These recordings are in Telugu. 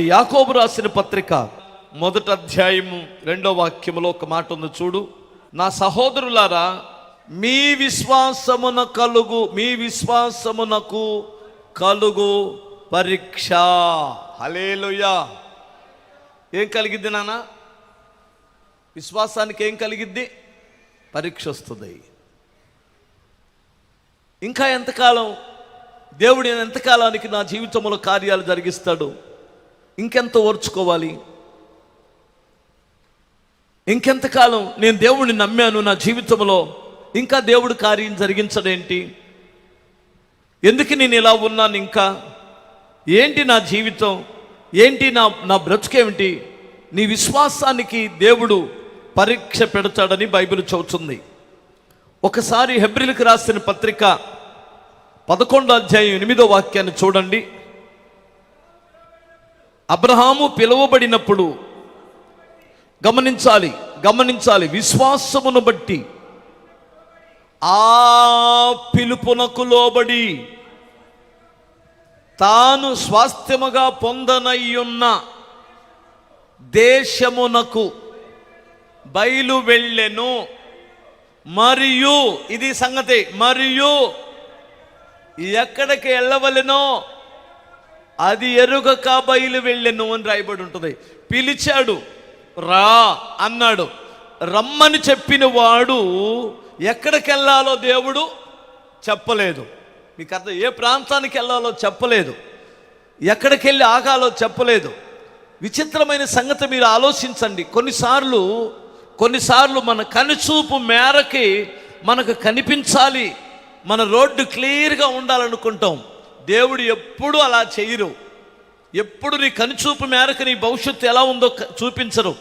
యాకోబు రాసిన పత్రిక మొదటి అధ్యాయము రెండో వాక్యములో ఒక మాట ఉంది చూడు. నా సహోదరులారా మీ విశ్వాసమున కలుగు మీ విశ్వాసమునకు కలుగు పరీక్ష. హలేలుయా ఏం కలిగిద్ది నాన్న? విశ్వాసానికి ఏం కలిగిద్ది? పరీక్ష వస్తుంది. ఇంకా ఎంతకాలం? దేవుడు నేను ఎంతకాలానికి నా జీవితంలో కార్యాలు జరిగిస్తాడు? ఇంకెంత ఓర్చుకోవాలి? ఇంకెంతకాలం నేను దేవుడిని నమ్మాను నా జీవితంలో? ఇంకా దేవుడు కార్యం జరిగించడేంటి? ఎందుకు నేను ఇలా ఉన్నాను ఇంకా? ఏంటి నా జీవితం? ఏంటి నా నా బ్రతుకేమిటి? నీ విశ్వాసానికి దేవుడు పరీక్ష పెడతాడని బైబిల్ చెబుతుంది. ఒకసారి హెబ్రిల్కి రాసిన పత్రిక పదకొండో అధ్యాయం ఎనిమిదో వాక్యాన్ని చూడండి. అబ్రహాము పిలువబడినప్పుడు గమనించాలి గమనించాలి విశ్వాసమును బట్టి. ఆ పిలుపునకు లోబడి తాను స్వాస్థ్యముగా పొందనయ్యున్న దేశమునకు బయలు వెళ్ళెను. మరియు ఇది సంగతి మరియు ఎక్కడికి వెళ్ళవలెనో అది ఎరుగక బయలు వెళ్ళెను అని రాయబడి ఉంటుంది. పిలిచాడు రా అన్నాడు. రమ్మని చెప్పిన వాడు ఎక్కడికి వెళ్ళాలో దేవుడు చెప్పలేదు. మీకు అర్థం ఏ ప్రాంతానికి వెళ్ళాలో చెప్పలేదు. ఎక్కడికి వెళ్ళి ఆగాలో చెప్పలేదు. విచిత్రమైన సంగతి మీరు ఆలోచించండి. కొన్నిసార్లు కొన్నిసార్లు మన కనుచూపు మేరకి మనకు కనిపించాలి. మన రోడ్డు క్లియర్గా ఉండాలనుకుంటాం. దేవుడు ఎప్పుడు అలా చేయరు. ఎప్పుడు నీ కనుచూపు మేరకు నీ భవిష్యత్తు ఎలా ఉందో చూపించరు.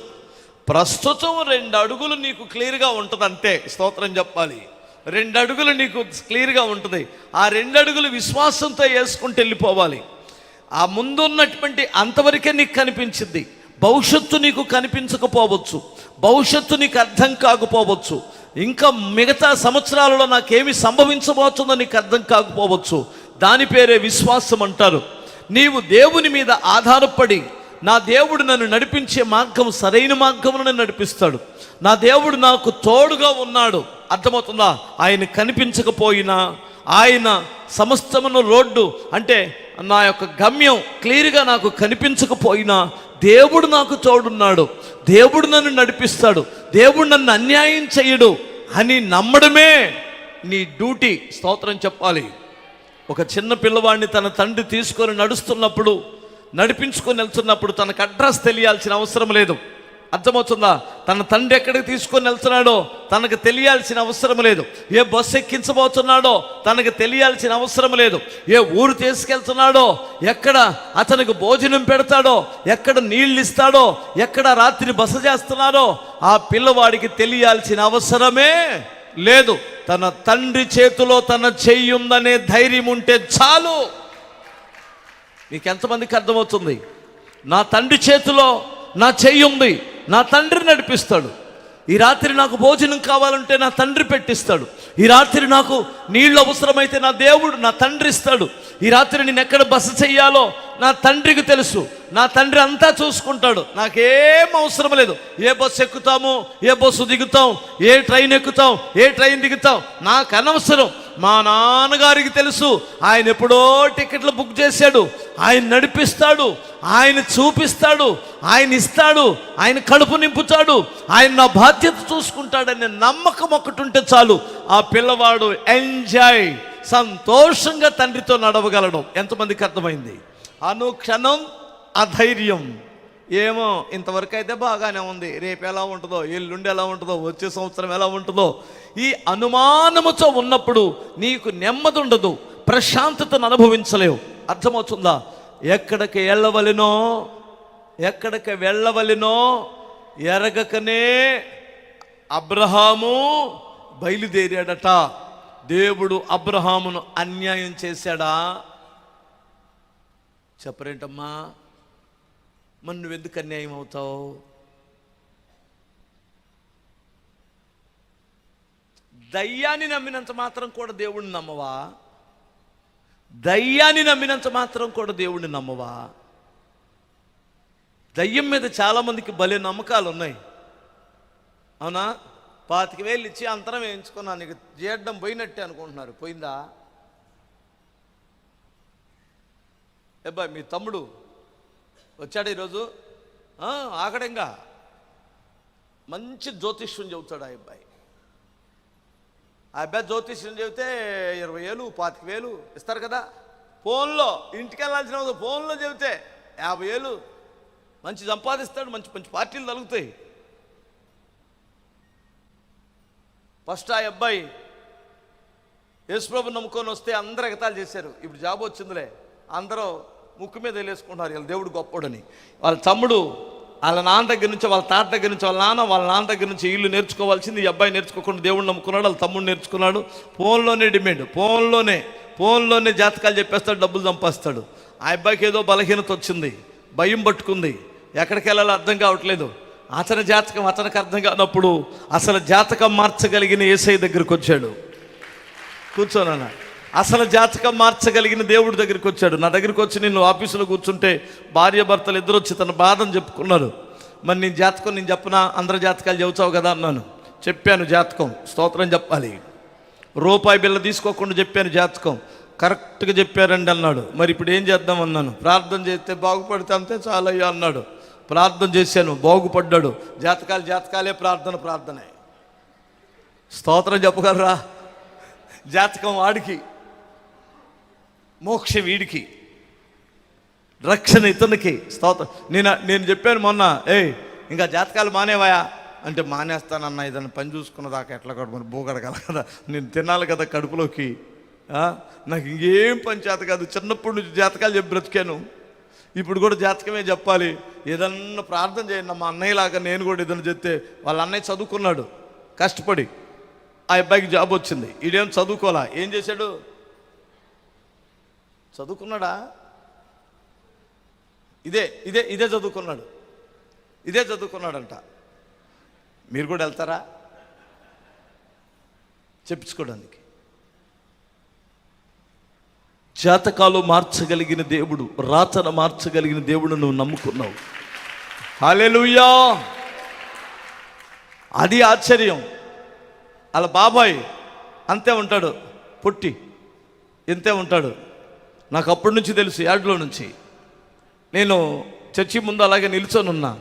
ప్రస్తుతం రెండు అడుగులు నీకు క్లియర్గా ఉంటుంది అంతే స్తోత్రం చెప్పాలి. రెండు అడుగులు నీకు క్లియర్గా ఉంటుంది. ఆ రెండు అడుగులు విశ్వాసంతో వేసుకుంటూ వెళ్ళిపోవాలి. ఆ ముందున్నటువంటి అంతవరకే నీకు కనిపించింది. భవిష్యత్తు నీకు కనిపించకపోవచ్చు. భవిష్యత్తు నీకు అర్థం కాకపోవచ్చు. ఇంకా మిగతా సంవత్సరాలలో నాకేమి సంభవించబోతుందో నీకు అర్థం కాకపోవచ్చు. దాని పేరే విశ్వాసం అంటారు. నీవు దేవుని మీద ఆధారపడి నా దేవుడు నన్ను నడిపించే మార్గం సరైన మార్గమును నన్ను నడిపిస్తాడు. నా దేవుడు నాకు తోడుగా ఉన్నాడు. అర్థమవుతుందా? ఆయన కనిపించకపోయినా ఆయన సమస్తమును రోడ్డు అంటే నా యొక్క గమ్యం క్లియర్గా నాకు కనిపించకపోయినా దేవుడు నాకు తోడున్నాడు. దేవుడు నన్ను నడిపిస్తాడు. దేవుడు నన్ను అన్యాయం చేయడు అని నమ్మడమే నీ డ్యూటీ. స్తోత్రం చెప్పాలి. ఒక చిన్న పిల్లవాడిని తన తండ్రి తీసుకొని నడుస్తున్నప్పుడు నడిపించుకొని వెళ్తున్నప్పుడు తనకు అడ్రస్ తెలియాల్సిన అవసరం లేదు. అర్థమవుతుందా? తన తండ్రి ఎక్కడికి తీసుకొని వెళ్తున్నాడో తనకు తెలియాల్సిన అవసరం లేదు. ఏ బస్సు ఎక్కించబోతున్నాడో తనకు తెలియాల్సిన అవసరం లేదు. ఏ ఊరు తీసుకెళ్తున్నాడో ఎక్కడ అతనికి భోజనం పెడతాడో ఎక్కడ నీళ్ళు ఇస్తాడో ఎక్కడ రాత్రి బస చేస్తున్నాడో ఆ పిల్లవాడికి తెలియాల్సిన అవసరమే లేదు. తన తండ్రి చేతిలో తన చెయ్యి ఉందనే ధైర్యం ఉంటే చాలు. మీకు ఎంతమందికి అర్థమవుతుంది? నా తండ్రి చేతిలో నా చెయ్యి ఉంది నా తండ్రి నడిపిస్తాడు. ఈ రాత్రి నాకు భోజనం కావాలంటే నా తండ్రి పెట్టిస్తాడు. ఈ రాత్రి నాకు నీళ్ళు అవసరమైతే నా దేవుడు నా తండ్రి ఇస్తాడు. ఈ రాత్రి నేను ఎక్కడ బస చెయ్యాలో నా తండ్రికి తెలుసు. నా తండ్రి అంతా చూసుకుంటాడు. నాకేం అవసరం లేదు. ఏ బస్సు ఎక్కుతాము ఏ బస్సు దిగుతాం ఏ ట్రైన్ ఎక్కుతాం ఏ ట్రైన్ దిగుతాం. నాకు అనవసరం. మా నాన్నగారికి తెలుసు. ఆయన ఎప్పుడో టికెట్లు బుక్ చేశాడు. ఆయన నడిపిస్తాడు. ఆయన చూపిస్తాడు. ఆయన ఇస్తాడు. ఆయన కడుపు నింపుతాడు. ఆయన నా బాధ్యత చూసుకుంటాడనే నమ్మకం ఒకటి ఉంటే చాలు. ఆ పిల్లవాడు ఎంజాయ్. సంతోషంగా తండ్రితో నడవగలడం. ఎంతమందికి అర్థమైంది? అనుక్షణం అధైర్యం. ఏమో ఇంతవరకు అయితే బాగానే ఉంది. రేపు ఎలా ఉంటుందో ఎల్లుండి ఎలా ఉంటుందో వచ్చే సంవత్సరం ఎలా ఉంటుందో ఈ అనుమానముతో ఉన్నప్పుడు నీకు నెమ్మది ఉండదు ప్రశాంతతను అనుభవించలేవు. అర్థమవుతుందా? ఎక్కడికి వెళ్ళవలెనో ఎక్కడికి వెళ్ళవలెనో ఎరగకనే అబ్రహాము బయలుదేరాడట. దేవుడు అబ్రహామును అన్యాయం చేశాడా? చెప్పరేంటమ్మా? మరి నువ్వెందుకు అన్యాయం అవుతావు? దయ్యాన్ని నమ్మినంత మాత్రం కూడా దేవుడిని నమ్మవా? దయ్యాన్ని నమ్మినంత మాత్రం కూడా దేవుణ్ణి నమ్మవా? దయ్యం మీద చాలామందికి భలే నమ్మకాలు ఉన్నాయి అవునా? పాతిక వేలు ఇచ్చి అంతరం వేయించుకున్నాను. నీకు జీడ్డం పోయినట్టే అనుకుంటున్నారు. పోయిందా? అబ్బాయి మీ తమ్ముడు వచ్చాడు ఈరోజు? ఆ, ఆగడంగా. మంచి జ్యోతిష్యం చెబుతాడు ఆ అబ్బాయి. ఆ అబ్బాయి జ్యోతిష్యం చెబితే ఇరవై వేలు పాతిక వేలు ఇస్తారు కదా. ఫోన్లో ఇంటికి వెళ్ళాల్సిన ఫోన్లో చెబితే యాభై వేలు మంచి సంపాదిస్తాడు మంచి మంచి పార్టీలు తలుగుతాయి ఫస్ట్ ఆ అబ్బాయి యేసుప్రభు నమ్ముకొని వస్తే అందరు ఎగతాలు చేశారు. ఇప్పుడు జాబ్ వచ్చిందిలే. అందరూ ముక్కు మీద వెళ్ళేసుకుంటున్నారు వీళ్ళ దేవుడు గొప్పోడని. వాళ్ళ తమ్ముడు వాళ్ళ నాన్న దగ్గర నుంచి వాళ్ళ తాత దగ్గర నుంచి వాళ్ళ నాన్న వాళ్ళ నాన్న దగ్గర నుంచి వీళ్ళు నేర్చుకోవాల్సింది ఈ అబ్బాయి నేర్చుకోకుండా దేవుడు నమ్ముకున్నాడు వాళ్ళ తమ్ముడు నేర్చుకున్నాడు. ఫోన్లోనే డిమాండ్ ఫోన్లోనే ఫోన్లోనే జాతకాలు చెప్పేస్తాడు డబ్బులు సంపాస్తాడు ఆ అబ్బాయికి ఏదో బలహీనత వచ్చింది భయం పట్టుకుంది. ఎక్కడికి వెళ్ళాలో అర్థం కావట్లేదు. అతని జాతకం అతనికి అర్థం కానప్పుడు అసలు జాతకం మార్చగలిగిన ఏసై దగ్గరికి వచ్చాడు. కూర్చోనన్నా. అసలు జాతకం మార్చగలిగిన దేవుడి దగ్గరికి వచ్చాడు. నా దగ్గరికి వచ్చి నేను ఆఫీసులో కూర్చుంటే భార్య భర్తలు ఇద్దరు వచ్చి తన బాధను చెప్పుకున్నారు. మరి నేను జాతకం నేను చెప్పనా? అందరి జాతకాలు చెబుతావు కదా అన్నాను. చెప్పాను జాతకం. స్తోత్రం చెప్పాలి. రూపాయి బిల్ల తీసుకోకుండా చెప్పాను జాతకం. కరెక్ట్గా చెప్పారండి అన్నాడు. మరి ఇప్పుడు ఏం చేద్దాం అన్నాను. ప్రార్థన చేస్తే బాగుపడితే అంతే చాలయ్యా అన్నాడు. ప్రార్థన చేశాను. బాగుపడ్డాడు. జాతకాలు జాతకాలే ప్రార్థన ప్రార్థనే. స్తోత్రం చెప్పగలరా? జాతకం వాడికి. మోక్ష వీడికి. రక్షణ ఇతనికి. స్తోత్ర. నేను నేను చెప్పాను మొన్న ఏయ్ ఇంకా జాతకాలు మానేవాయా? అంటే మానేస్తానన్న ఏదైనా పని చూసుకున్న దాకా ఎట్లా కూడా మరి బోగడగల కదా. నేను తినాలి కదా కడుపులోకి. నాకు ఇంకేం పని చేత కాదు. చిన్నప్పటి నుంచి జాతకాలు చెప్పి బ్రతికాను. ఇప్పుడు కూడా జాతకమే చెప్పాలి. ఏదన్నా ప్రార్థన చేయండి మా అన్నయ్యలాగా నేను కూడా ఏదైనా చెప్తే వాళ్ళ అన్నయ్య చదువుకున్నాడు. కష్టపడి ఆ అబ్బాయికి జాబ్ వచ్చింది. ఈడేం చదువుకోవాలా? ఏం చేశాడు? చదువుకున్నాడా? ఇదే ఇదే ఇదే చదువుకున్నాడు. ఇదే చదువుకున్నాడంట. మీరు కూడా వెళ్తారా? చెప్పించుకోవడానికి జాతకాలు మార్చగలిగిన దేవుడు రాతన మార్చగలిగిన దేవుడు నువ్వు నమ్ముకున్నావు. హాలెలుయ్యా అది ఆశ్చర్యం. అలా బాబాయ్ అంతే ఉంటాడు పొట్టి ఇంతే ఉంటాడు. నాకు అప్పటి నుంచి తెలుసు యాడ్లో నుంచి. నేను చర్చి ముందు అలాగే నిల్చొనున్నా.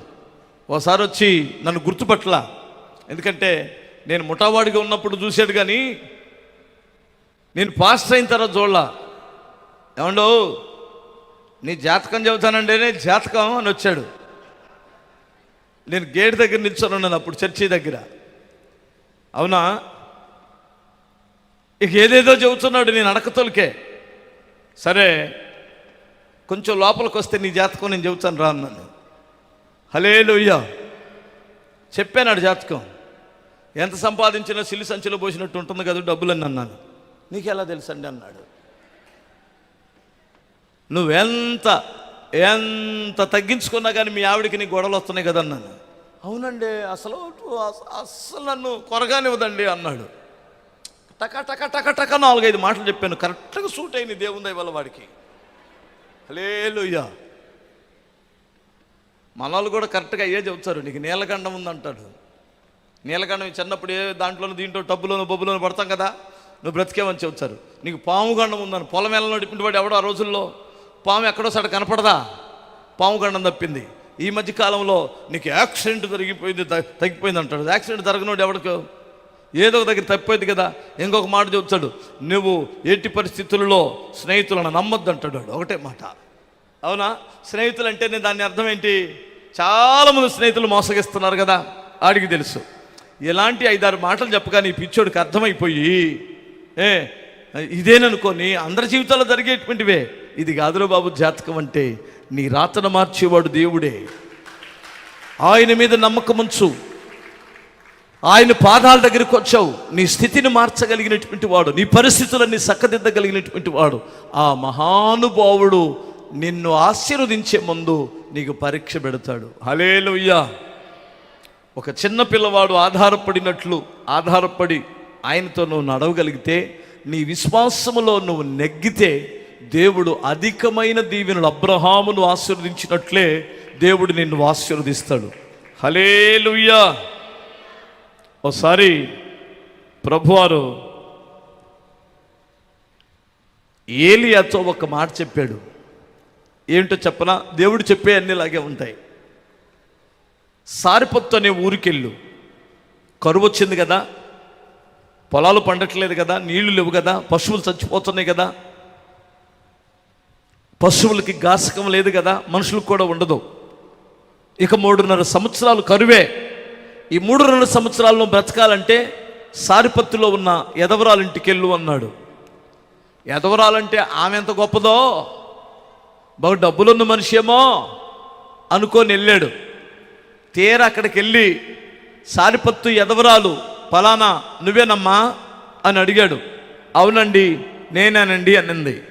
ఉన్నా వచ్చి నన్ను గుర్తుపట్ల ఎందుకంటే నేను ముఠావాడిగా ఉన్నప్పుడు చూశాడు కానీ నేను పాస్ట్ అయిన తర్వాత చూడలా. ఏమండో నీ జాతకం చెబుతానంటేనే జాతకం అని వచ్చాడు. నేను గేట్ దగ్గర నిల్చొనున్నాను అప్పుడు చర్చి దగ్గర. అవునా? ఇక ఏదేదో చెబుతున్నాడు నేను అడకతోలికే సరే. కొంచెం లోపలికి వస్తే నీ జాతకం నేను చెబుతాను రా అన్నాను హలే చెప్పానాడు జాతకం. ఎంత సంపాదించినా సిల్లి సంచిలో పోసినట్టు ఉంటుంది కదా డబ్బులని అన్నాను నీకు ఎలా తెలుసండి అన్నాడు. నువ్వెంత ఎంత తగ్గించుకున్నా కానీ మీ ఆవిడకి నీ గొడవలు వస్తున్నాయి కదా అవునండి అసలు అసలు నన్ను కొరగానివ్వదండి అన్నాడు. టక టక టక టక నాలుగైదు మాటలు చెప్పాను. కరెక్ట్గా సూట్ అయింది దేవుంది ఇవాళ వాడికి. హలేలుయ్యా మనవాళ్ళు కూడా కరెక్ట్గా అయ్యే చెబుతారు నీకు నీలగండం ఉందంటాడు. నీలగండం చిన్నప్పుడు ఏ దాంట్లోనూ దీంట్లో టబ్బులోను బొబ్బులోనూ పడతాం కదా? నువ్వు బ్రతికేమని చెబుతారు. నీకు పాము గండం ఉందని పొలం వెళ్ళలో నడిపిన వాడు ఎవడో ఆ రోజుల్లో? పాము ఎక్కడో సడ కనపడదా? పాము గండం తప్పింది. ఈ మధ్య కాలంలో నీకు యాక్సిడెంట్ జరిగిపోయింది తగ్గిపోయింది అంటాడు యాక్సిడెంట్ జరగనోడు ఎవడికో? ఏదో ఒక దగ్గర తప్పిపోయింది కదా. ఇంకొక మాట చెబుతాడు. నువ్వు ఎట్టి పరిస్థితుల్లో స్నేహితులను నమ్మొద్దు అంటాడు ఒకటే మాట. అవునా? స్నేహితులు అంటేనే దాని అర్థం ఏంటి? చాలామంది స్నేహితులు మోసగిస్తున్నారు కదా. ఆడికి తెలుసు. ఇలాంటి ఐదారు మాటలు చెప్పగానే ఈ పిచ్చోడికి అర్థమైపోయి ఏ ఇదేననుకొని అందరి జీవితాల్లో జరిగేటువంటివే. ఇది కాదురా బాబు జాతకం అంటే నీ రాతను మార్చేవాడు దేవుడే. ఆయన మీద నమ్మకం ఉంచు ఆయన పాదాల దగ్గరికి వచ్చావు. నీ స్థితిని మార్చగలిగినటువంటి వాడు నీ పరిస్థితులన్నీ చక్కదిద్దగలిగినటువంటి వాడు. ఆ మహానుభావుడు నిన్ను ఆశీర్వదించే ముందు నీకు పరీక్ష పెడతాడు. హలేలుయ్యా ఒక చిన్న పిల్లవాడు ఆధారపడినట్లు ఆధారపడి ఆయనతో నువ్వు నడవగలిగితే నీ విశ్వాసములో నువ్వు నెగ్గితే దేవుడు అధికమైన దీవెనలు అబ్రహామును ఆశీర్వదించినట్లే దేవుడు నిన్ను ఆశీర్వదిస్తాడు. హలేలుయ్యా ఒకసారి ప్రభువారు ఏలియాతో ఒక మాట చెప్పాడు. ఏంటో చెప్పనా? దేవుడు చెప్పే అన్ని ఇలాగే ఉంటాయి. సారిపత్తు అనే ఊరికెళ్ళు. కరువు వచ్చింది కదా. పొలాలు పండట్లేదు కదా. నీళ్ళు లేవు కదా. పశువులు చచ్చిపోతున్నాయి కదా. పశువులకి గాసకం లేదు కదా. మనుషులకు కూడా ఉండదు. ఇక మూడున్నర సంవత్సరాలు కరువే. ఈ మూడు రెండు సంవత్సరాల్లో బ్రతకాలంటే సారిపత్తులో ఉన్న ఎదవరాలింటికి వెళ్ళు అన్నాడు. ఎదవరాలంటే ఆమె ఎంత గొప్పదో? బాగు డబ్బులున్న మనిషి ఏమో అనుకొని వెళ్ళాడు. తీరా అక్కడికి వెళ్ళి సారిపత్తు ఎదవరాలు ఫలానా నువ్వేనమ్మా? అని అడిగాడు. అవునండి నేనేనండి అనింది.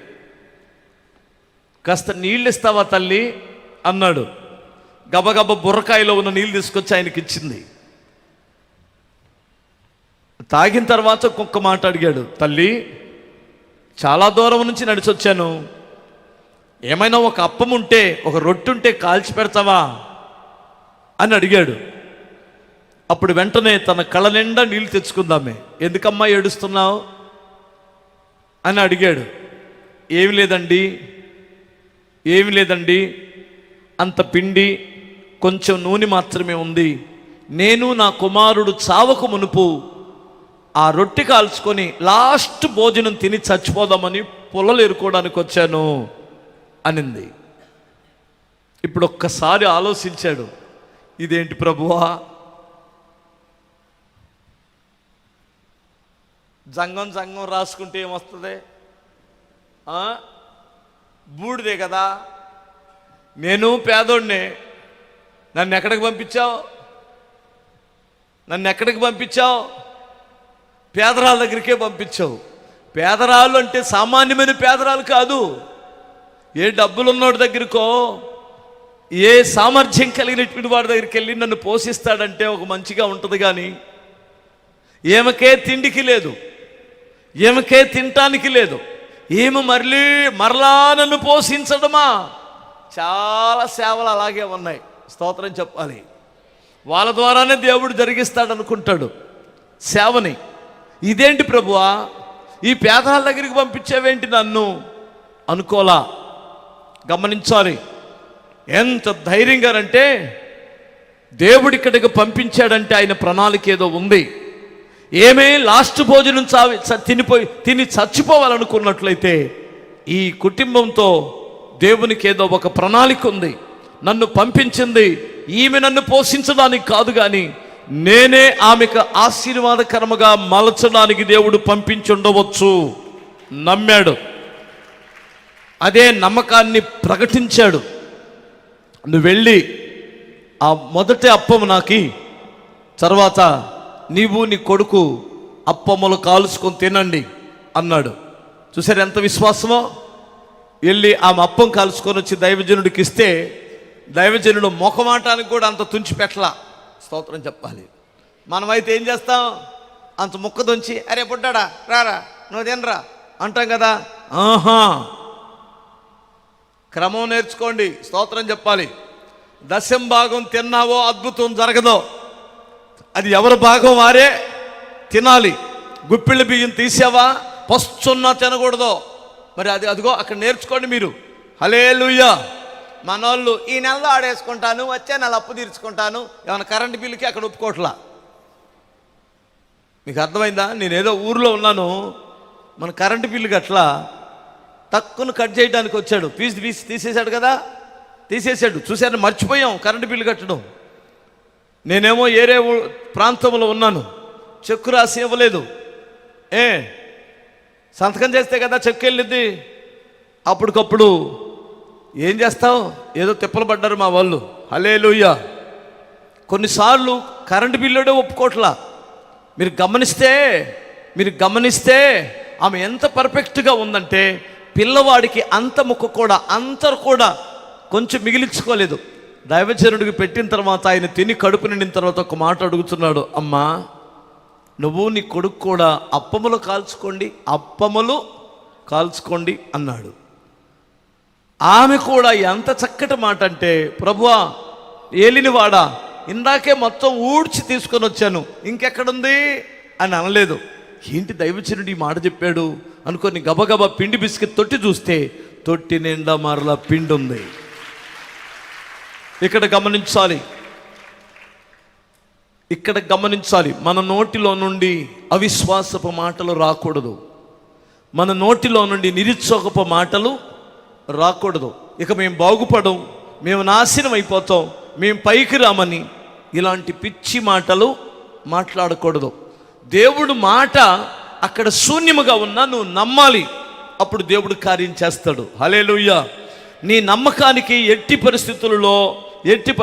కాస్త నీళ్ళు ఇస్తావా తల్లి? అన్నాడు. గబగబ బుర్రకాయలో ఉన్న నీళ్ళు తీసుకొచ్చి ఆయనకి ఇచ్చింది తాగిన తర్వాత కుక్క మాట అడిగాడు తల్లి చాలా దూరం నుంచి నడిచొచ్చాను. ఏమైనా ఒక అప్పం ఉంటే ఒక రొట్టె ఉంటే కాల్చి పెడతావా? అని అడిగాడు. అప్పుడు వెంటనే తన కళ్ళ నిండా నీళ్ళు తెచ్చుకుందామే. ఎందుకమ్మా ఏడుస్తున్నావు? అని అడిగాడు. ఏమి లేదండి ఏమి లేదండి. అంత పిండి కొంచెం నూనె మాత్రమే ఉంది. నేను నా కుమారుడు చావకు మునుపు ఆ రొట్టె కాల్చుకొని లాస్ట్ భోజనం తిని చచ్చిపోదామని పొలలు ఎరుకోవడానికి వచ్చాను అనింది. ఇప్పుడు ఒక్కసారి ఆలోచించాడు ఇదేంటి ప్రభువా? జంగం జంగం రాసుకుంటే ఏమొస్తుంది? బూడిదే కదా. నేను పేదోడిని. నన్ను ఎక్కడికి పంపించావు? నన్ను ఎక్కడికి పంపించావు? పేదరాల దగ్గరికే పంపించావు. పేదరాలు అంటే సామాన్యమైన పేదరాలు కాదు. ఏ డబ్బులున్నోడి దగ్గరకో ఏ సామర్థ్యం కలిగినటువంటి వాడి దగ్గరికి వెళ్ళి నన్ను పోషిస్తాడంటే ఒక మంచిగా ఉంటుంది కానీ ఏమకే తిండికి లేదు. ఏమకే తినటానికి లేదు. ఏమి మరలి మరలా నన్ను పోషించడమా? చాలా సేవలు అలాగే ఉన్నాయి. స్తోత్రం చెప్పాలి. వాళ్ళ ద్వారానే దేవుడు జరిగిస్తాడు అనుకుంటాడు సేవని. ఇదేంటి ప్రభువా? ఈ పేదల దగ్గరికి పంపించేవేంటి నన్ను? అనుకోలా. గమనించాలి. ఎంత ధైర్యంగా అంటే దేవుడు ఇక్కడికి పంపించాడంటే ఆయన ప్రణాళిక ఏదో ఉంది. ఏమే లాస్ట్ భోజనం చావి చ- తినిపోయి తిని చచ్చిపోవాలనుకున్నట్లయితే ఈ కుటుంబంతో దేవునికి ఏదో ఒక ప్రణాళిక ఉంది. నన్ను పంపించింది ఈమె నన్ను పోషించడానికి కాదు కానీ నేనే ఆమెకు ఆశీర్వాదకరముగా మలచడానికి దేవుడు పంపించుండవచ్చు. నమ్మాడు. అదే నమ్మకాన్ని ప్రకటించాడు. నువ్వు వెళ్ళి ఆ మొదటి అప్పము నాకి తర్వాత నీవు నీ కొడుకు అప్పములు కాల్చుకొని తినండి అన్నాడు. చూసారు ఎంత విశ్వాసమో? వెళ్ళి ఆమె అప్పం కాల్చుకొని వచ్చి దైవజనుడికి ఇస్తే దైవజనుడు మొఖమాటానికి కూడా అంత తుంచిపెట్టలా స్తోత్రం చెప్పాలి. మనమైతే ఏం చేస్తాం? అంత ముక్క దొంచి అరే పుట్టాడా రారా నువ్వు తినరా? అంటాం కదా. ఆహా! క్రమం నేర్చుకోండి స్తోత్రం చెప్పాలి. దశం భాగం తిన్నావో అద్భుతం జరగదో? అది ఎవరి భాగం వారే? తినాలి. గుప్పిళ్ళ బియ్యం తీసావా? పస్తున్నా తినకూడదు? మరి అది అదిగో అక్కడ నేర్చుకోండి మీరు. హలే మనోళ్ళు ఈ నెలలో ఆడేసుకుంటాను వచ్చే నెల అప్పు తీర్చుకుంటాను ఏమైనా కరెంటు బిల్లుకి అక్కడ ఒప్పుకోట్లా మీకు అర్థమైందా? నేను ఏదో ఊర్లో ఉన్నాను మన కరెంటు బిల్లు అట్లా తక్కువను కట్ చేయడానికి వచ్చాడు. ఫీజు ఫీజు తీసేశాడు కదా? తీసేశాడు. చూశాను మర్చిపోయాం కరెంటు బిల్లు కట్టడం. నేనేమో ఏరే ఊ- ప్రాంతంలో ఉన్నాను. చెక్కు రాసి ఇవ్వలేదు. ఏ? సంతకం చేస్తే కదా చెక్కు వెళ్ళిద్ది? అప్పటికప్పుడు ఏం చేస్తావు? ఏదో తిప్పలు పడ్డారు మా వాళ్ళు. హలే కొన్నిసార్లు కరెంటు బిల్లుడే ఒప్పుకోట్లా. మీరు గమనిస్తే మీరు గమనిస్తే ఆమె ఎంత పర్ఫెక్ట్గా ఉందంటే పిల్లవాడికి అంత ముక్క కూడా అంతరు కూడా కొంచెం మిగిలించుకోలేదు. దైవజనుడికి పెట్టిన తర్వాత ఆయన తిని కడుపు నిండిన తర్వాత ఒక మాట అడుగుతున్నాడు అమ్మా నువ్వు నీ కొడుకు కూడా అప్పములు కాల్చుకోండి అప్పములు కాల్చుకోండి అన్నాడు. ఆమె కూడా ఎంత చక్కటి మాట అంటే ప్రభువా ఏలినవాడా ఇందాకే మొత్తం ఊడ్చి తీసుకొని వచ్చాను ఇంకెక్కడుంది? అని అనలేదు. ఏంటి దైవచనుడు ఈ మాట చెప్పాడు? అనుకొని గబగబా పిండి బిస్కెట్ తొట్టి చూస్తే తొట్టి నిండా మరలా పిండి ఉంది ఇక్కడ గమనించాలి. ఇక్కడ గమనించాలి. మన నోటిలో నుండి అవిశ్వాసపు మాటలు రాకూడదు. మన నోటిలో నుండి నిరుత్సాహపు మాటలు రాకూడదు. ఇక మేము బాగుపడం మేము నాశనం అయిపోతాం. మేము పైకి రామని ఇలాంటి పిచ్చి మాటలు మాట్లాడకూడదు. దేవుడు మాట అక్కడ శూన్యముగా ఉన్నా నువ్వు నమ్మాలి. అప్పుడు దేవుడు కార్యం చేస్తాడు. హలేలుయ్య నీ నమ్మకానికి ఎట్టి పరిస్థితులలో ఎట్టి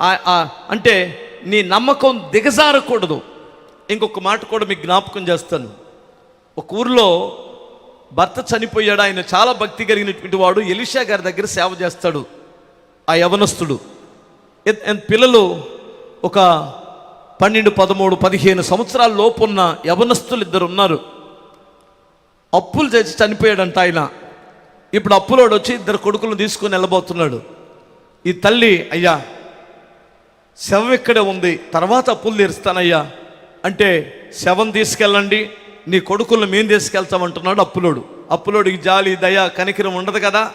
ఆ- అంటే నీ నమ్మకం దిగజారకూడదు. ఇంకొక మాట కూడా మీకు జ్ఞాపకం చేస్తాను. ఒక ఊర్లో భర్త చనిపోయాడు ఆయన చాలా భక్తి కలిగినటువంటి వాడు. ఎలిషా గారి దగ్గర సేవ చేస్తాడు ఆ యవనస్తుడు. ఎన్- పిల్లలు ఒక పన్నెండు పదమూడు పదిహేను సంవత్సరాల లోపు ఉన్న యవనస్తులు ఇద్దరు ఉన్నారు. అప్పులు చేసి చనిపోయాడంట ఆయన. ఇప్పుడు అప్పులోడు వచ్చి ఇద్దరు కొడుకులను తీసుకొని వెళ్ళబోతున్నాడు. ఈ తల్లి అయ్యా శవం ఇక్కడే ఉంది తర్వాత అప్పులు తీరుస్తానయ్యా. అంటే శవం తీసుకెళ్ళండి నీ కొడుకులను మేము తీసుకెళ్తామంటున్నాడు అప్పులోడు. అప్పులోడికి జాలి దయ కనికిరం ఉండదు కదా?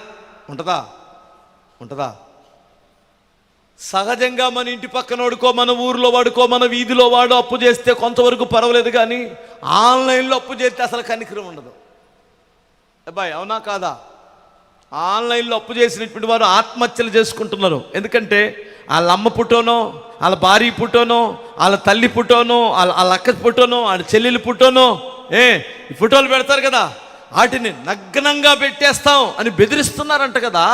ఉంటుందా? ఉంటుందా? సహజంగా మన ఇంటి పక్కన వాడుకో మన ఊర్లో వాడుకో మన వీధిలో వాడు అప్పు చేస్తే కొంతవరకు పర్వాలేదు కానీ ఆన్లైన్లో అప్పు చేస్తే అసలు కనికరం ఉండదు. అబ్బాయి అవునా కాదా? ఆన్లైన్లో అప్పు చేసినటువంటి వారు ఆత్మహత్యలు చేసుకుంటున్నారు. ఎందుకంటే వాళ్ళ అమ్మ పుట్టోనో వాళ్ళ భార్య పుట్టోనో వాళ్ళ తల్లి పుట్టోనో వాళ్ళ వాళ్ళ అక్క పుట్టోనో వాళ్ళ చెల్లెలు పుట్టోనో ఏ ఈ ఫోటోలు పెడతారు కదా వాటిని నగ్నంగా పెట్టేస్తాం అని బెదిరిస్తున్నారంట కదా.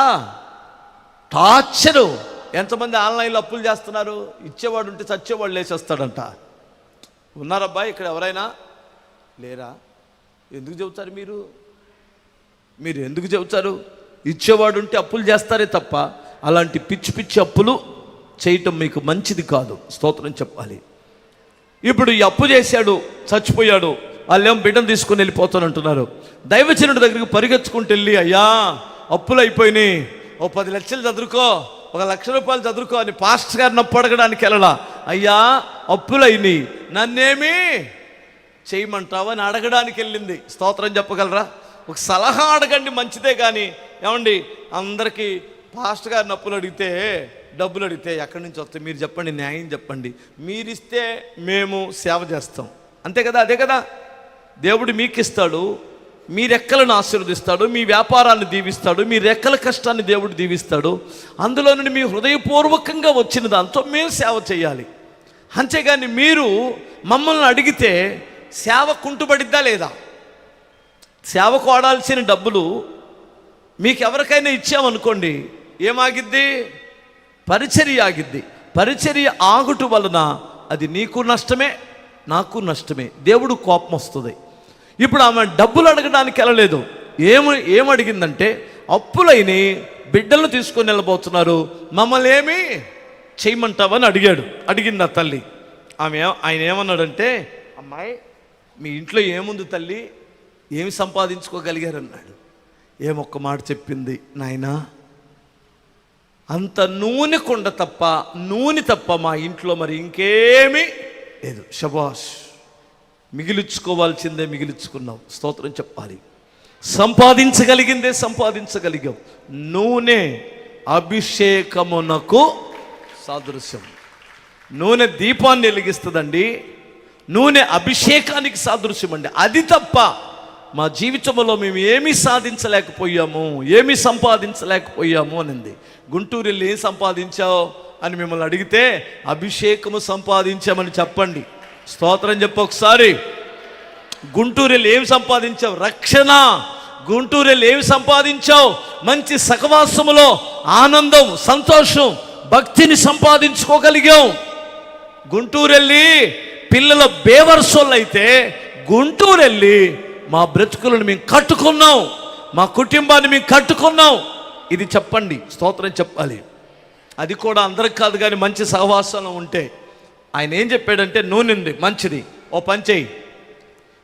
టార్చరు. ఎంతమంది ఆన్లైన్లో అప్పులు చేస్తున్నారు? ఇచ్చేవాడు ఉంటే చచ్చేవాడు లేచేస్తాడంట. ఉన్నారబ్బా ఇక్కడ ఎవరైనా? లేరా? ఎందుకు చెబుతారు మీరు? మీరు ఎందుకు చెబుతారు? ఇచ్చేవాడు ఉంటే అప్పులు చేస్తారే తప్ప అలాంటి పిచ్చి పిచ్చి అప్పులు చేయటం మీకు మంచిది కాదు. స్తోత్రం చెప్పాలి. ఇప్పుడు ఈ అప్పు చేశాడు చచ్చిపోయాడు. వాళ్ళేమో బిడ్డను తీసుకుని వెళ్ళిపోతానంటున్నారు దైవచనుడి దగ్గరికి పరిగెత్తుకుంటూ వెళ్ళి అయ్యా అప్పులు అయిపోయినాయి ఓ పది లక్షలు చదువుకో ఒక లక్ష రూపాయలు చదువుకో అని పాస్టర్ గారిని అప్పు అడగడానికి వెళ్ళడా అయ్యా అప్పులైనాయి. నన్నేమి చేయమంటావు? అని అడగడానికి వెళ్ళింది. స్తోత్రం చెప్పగలరా? ఒక సలహా అడగండి మంచిదే కానీ ఏమండి అందరికీ పాస్టర్ గారిని అప్పులు అడిగితే డబ్బులు అడిగితే ఎక్కడి నుంచి వస్తాయి? మీరు చెప్పండి న్యాయం చెప్పండి. మీరిస్తే మేము సేవ చేస్తాం. అంతే కదా అదే కదా? దేవుడు మీకు ఇస్తాడు మీ రెక్కలను ఆశీర్వదిస్తాడు మీ వ్యాపారాన్ని దీవిస్తాడు మీ రెక్కల కష్టాన్ని దేవుడు దీవిస్తాడు. అందులో నుండి మీ హృదయపూర్వకంగా వచ్చిన దాంతో మేము సేవ చేయాలి. అంతేగాని మీరు మమ్మల్ని అడిగితే సేవ కుంటుబడిద్దా లేదా? సేవకు ఆడాల్సిన డబ్బులు మీకు ఎవరికైనా ఇచ్చామనుకోండి ఏమాగిద్ది? పరిచర్య ఆగిద్ది. పరిచర్య ఆగుట వలన అది నీకు నష్టమే నాకు నష్టమే. దేవుడు కోపం వస్తుంది. ఇప్పుడు ఆమె డబ్బులు అడగడానికి వెళ్ళలేదు. ఏమి ఏమడిగిందంటే అప్పులైని బిడ్డలను తీసుకొని వెళ్ళబోతున్నారు. మమ్మల్ని ఏమి చేయమంటావని అడిగాడు. అడిగింది ఆ తల్లి ఆమె ఆయన ఏమన్నాడంటే అమ్మాయి మీ ఇంట్లో ఏముంది తల్లి? ఏమి సంపాదించుకోగలిగారన్నాడు. ఏమొక్క మాట చెప్పింది నాయనా అంత నూనె కొండ తప్ప నూనె తప్ప మా ఇంట్లో మరి ఇంకేమీ లేదు. శబాష్ మిగిలించుకోవాల్సిందే మిగిలించుకున్నావు. స్తోత్రం చెప్పాలి. సంపాదించగలిగిందే సంపాదించగలిగాం నూనె అభిషేకమునకు సాదృశ్యం. నూనె దీపాన్ని వెలిగిస్తుందండి. నూనె అభిషేకానికి సాదృశ్యం అండి. అది తప్ప మా జీవితంలో మేము ఏమీ సాధించలేకపోయాము ఏమీ సంపాదించలేకపోయాము అనింది. గుంటూరు వెళ్ళి ఏం సంపాదించావు అని మిమ్మల్ని అడిగితే అభిషేకము సంపాదించామని చెప్పండి. స్తోత్రం చెప్పు ఒకసారి. గుంటూరులో ఏమి సంపాదించావు? రక్షణ. గుంటూరులో ఏమి సంపాదించావు? మంచి సహవాసములో ఆనందం సంతోషం భక్తిని సంపాదించుకోగలిగాం గుంటూరు వెళ్ళి పిల్లల బేవర్సోళ్ళు అయితే గుంటూరు వెళ్ళి మా బ్రతుకులను మేము కట్టుకున్నాం మా కుటుంబాన్ని మేము కట్టుకున్నాం ఇది చెప్పండి స్తోత్రం చెప్పాలి. అది కూడా అందరికి కాదు కానీ మంచి సహవాసంలో ఉంటే. ఆయన ఏం చెప్పాడంటే నూనె ఉంది మంచిది ఓ పంచేయి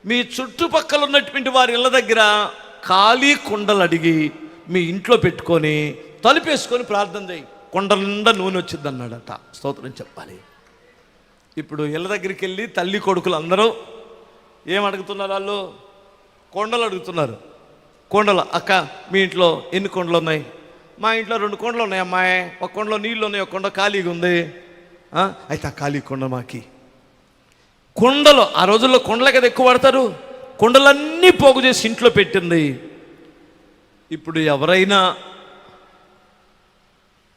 మీ చుట్టుపక్కల ఉన్నటువంటి వారి ఇళ్ళ దగ్గర ఖాళీ కుండలు అడిగి మీ ఇంట్లో పెట్టుకొని తలుపేసుకొని ప్రార్థన చేయి. కొండల నిండా నూనె వచ్చింది అన్నాడట స్తోత్రం చెప్పాలి. ఇప్పుడు ఇళ్ళ దగ్గరికి వెళ్ళి తల్లి కొడుకులు అందరూ ఏం అడుగుతున్నారు వాళ్ళు? కొండలు అడుగుతున్నారు. కొండలు అక్క మీ ఇంట్లో ఎన్ని కొండలు ఉన్నాయి? మా ఇంట్లో రెండు కొండలు ఉన్నాయి అమ్మాయి ఒక కొండలో నీళ్ళు ఉన్నాయి ఒక కొండ ఖాళీగా ఉంది. అయితే ఆ ఖాళీ కొండ మాకి. కొండలు ఆ రోజుల్లో కొండలే కదా ఎక్కువ వాడతారు. కొండలన్నీ పోగు చేసి ఇంట్లో పెట్టింది. ఇప్పుడు ఎవరైనా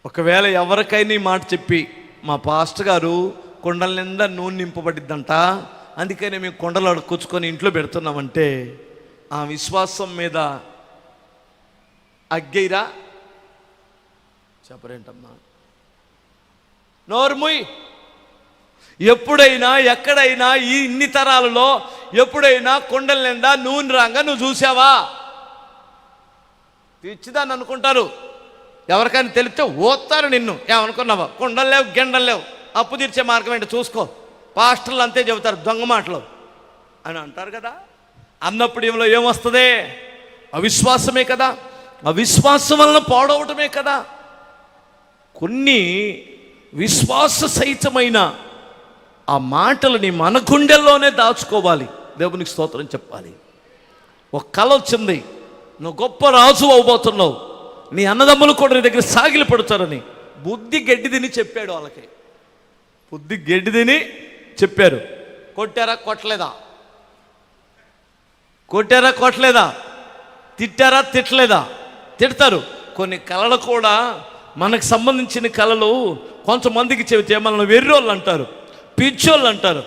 ఒకవేళ ఎవరికైనా ఈ మాట చెప్పి మా పాస్టర్ గారు కొండల నిండా నూనె నింపబడిద్దంట. అందుకనే మేము కొండలు అడుక్కొచ్చుకొని ఇంట్లో పెడుతున్నామంటే ఆ విశ్వాసం మీద అగ్గైరా చెప్పరేంటమ్మా. నోర్ముయ్. ఎప్పుడైనా ఎక్కడైనా ఈ ఇన్ని తరాలలో ఎప్పుడైనా కొండల నిండా నూనె రాగా నువ్వు చూసావా? పిచ్చిదాన్ని అనుకుంటారు. ఎవరికైనా తెలిస్తే ఓస్తారు నిన్ను. ఏమనుకున్నావా? కొండలు లేవు గెండలు లేవు. అప్పు తీర్చే మార్గం ఏంటో చూసుకో. పాస్టర్లు అంతే చెబుతారు దొంగ మాటలు. అని అంటారు కదా. అన్నప్పుడు ఏమో ఏమొస్తుంది? అవిశ్వాసమే కదా. అవిశ్వాసం వలన పాడవటమే కదా. కొన్ని విశ్వాస సహితమైన ఆ మాటలని మన గుండెల్లోనే దాచుకోవాలి. దేవునికి స్తోత్రం చెప్పాలి. ఒక కళ వచ్చింది. నువ్వు గొప్ప రాజు అవబోతున్నావు. నీ అన్నదమ్ములు కూడా నీ దగ్గర సాగిలి పడతారని బుద్ధి గడ్డి తిని చెప్పాడు వాళ్ళకి. బుద్ధి గడ్డి తిని చెప్పారు. కొట్టారా కొట్టలేదా? కొట్టారా కొట్టలేదా? తిట్టారా తిట్టలేదా? తిడతారు. కొన్ని కళలు కూడా మనకు సంబంధించిన కళలు కొంతమందికి చెబితే మనల్ని వెర్రోళ్ళు అంటారు పిచ్చోళ్ళు అంటారు.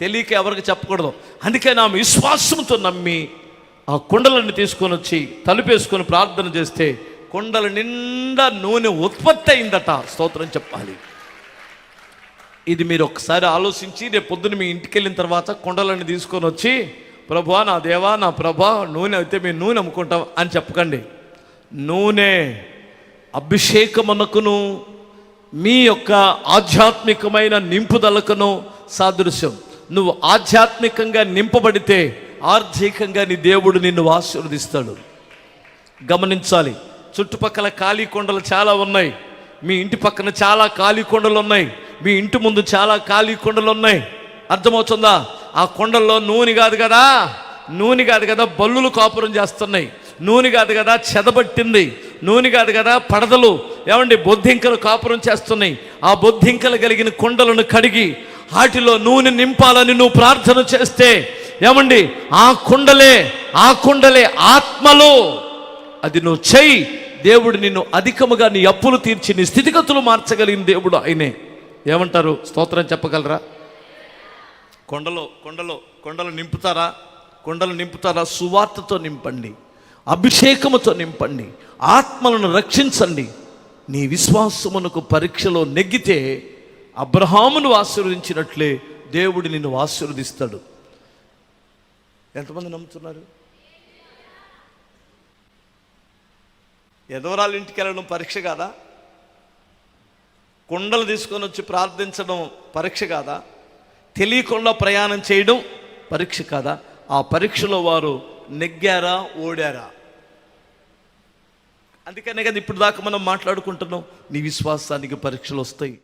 తెలియక ఎవరికి చెప్పకూడదు. అందుకే నా విశ్వాసంతో నమ్మి ఆ కుండలను తీసుకొని వచ్చి తలుపేసుకొని ప్రార్థన చేస్తే కుండల నిండా నూనె ఉత్పత్తి అయిందట. స్తోత్రం చెప్పాలి. ఇది మీరు ఒకసారి ఆలోచించి రేపు పొద్దున మీ ఇంటికి వెళ్ళిన తర్వాత కుండలను తీసుకొని వచ్చి ప్రభా నా దేవా నా ప్రభా నూనె అయితే మేము నూనె అమ్ముకుంటాం అని చెప్పకండి. నూనె అభిషేకమునకును మీ యొక్క ఆధ్యాత్మికమైన నింపుదలకును సాదృశ్యం. నువ్వు ఆధ్యాత్మికంగా నింపబడితే ఆర్థికంగా నీ దేవుడు నిన్ను ఆశీర్వదిస్తాడు. గమనించాలి. చుట్టుపక్కల ఖాళీ కొండలు చాలా ఉన్నాయి. మీ ఇంటి పక్కన చాలా ఖాళీ కొండలు ఉన్నాయి. మీ ఇంటి ముందు చాలా ఖాళీ కొండలు ఉన్నాయి. అర్థమవుతుందా? ఆ కొండల్లో నూనె కాదు కదా? నూనె కాదు కదా? బల్లులు కాపురం చేస్తున్నాయి. నూనె కాదు కదా చెదబట్టింది. నూనె కాదు కదా పడదలు. ఏమండి? బొద్దింకలు కాపురం చేస్తున్నాయి. ఆ బొద్దింకలు కలిగిన కుండలను కడిగి వాటిలో నూనె నింపాలని నువ్వు ప్రార్థన చేస్తే ఏమండి? ఆ కుండలే ఆ కుండలే ఆత్మలో. అది నువ్వు చెయ్యి. దేవుడు నిన్ను అధికముగా నీ అప్పులు తీర్చి నీ స్థితిగతులు మార్చగలిగిన దేవుడు ఆయనే. ఏమంటారు? స్తోత్రం చెప్పగలరా? కొండలో కొండలో కొండలు నింపుతారా? కొండలు నింపుతారా? సువార్తతో నింపండి. అభిషేకముతో నింపండి. ఆత్మలను రక్షించండి. నీ విశ్వాసమునకు పరీక్షలో నెగ్గితే అబ్రహామును ఆశీర్వదించినట్లే దేవుడు నిన్ను ఆశీర్వదిస్తాడు. ఎంతమంది నమ్ముతున్నారు? ఎదవరాలు ఇంటికి వెళ్ళడం పరీక్ష కాదా? కుండలు తీసుకొని వచ్చి ప్రార్థించడం పరీక్ష కాదా? తెలియకుండా ప్రయాణం చేయడం పరీక్ష కాదా? ఆ పరీక్షలో వారు నెగ్గారా ఓడారా? అందుకనే కదా ఇప్పుడు దాకా మనం మాట్లాడుకుంటున్నాం. నీ విశ్వాసానికి పరీక్షలు వస్తాయి.